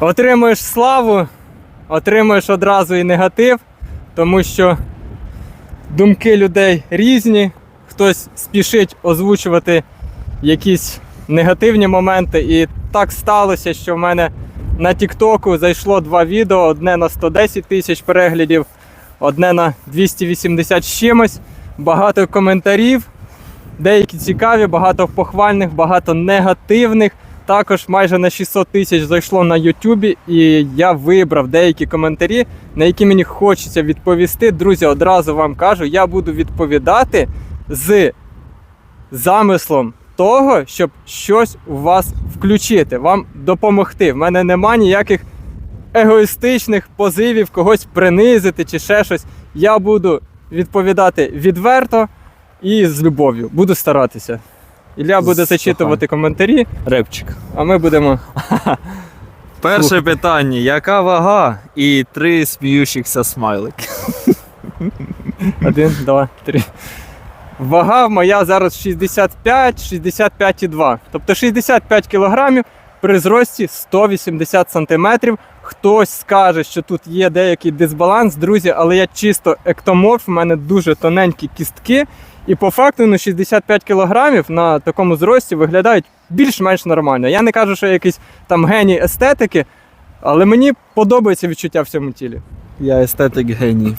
Отримуєш славу, отримуєш одразу і негатив, тому що думки людей різні. Хтось спішить озвучувати якісь негативні моменти. І так сталося, що в мене на Тіктоку зайшло два відео: одне на 110 тисяч переглядів, одне на 280 з чимось. Багато коментарів, деякі цікаві, багато похвальних, багато негативних. Також майже на 600 тисяч зайшло на Ютубі, і я вибрав деякі коментарі, на які мені хочеться відповісти. Друзі, одразу вам кажу, я буду відповідати з замислом того, щоб щось у вас включити, вам допомогти. В мене нема ніяких егоїстичних позивів когось принизити чи ще щось. Я буду відповідати відверто і з любов'ю. Буду старатися. Ілля буде зачитувати коментарі, Репчик. а ми будемо. Перше питання: яка вага? І три сміючихся смайлики. Один, два, три. Вага моя зараз 65, 65,2. Тобто 65 кілограмів при зрості 180 сантиметрів. Хтось скаже, що тут є деякий дисбаланс, друзі, але я чисто ектоморф, в мене дуже тоненькі кістки. І по факту ну, 65 кілограмів на такому зрості виглядають більш-менш нормально. Я не кажу, що я якийсь там геній естетики, але мені подобається відчуття в цьому тілі. Я естетик геній.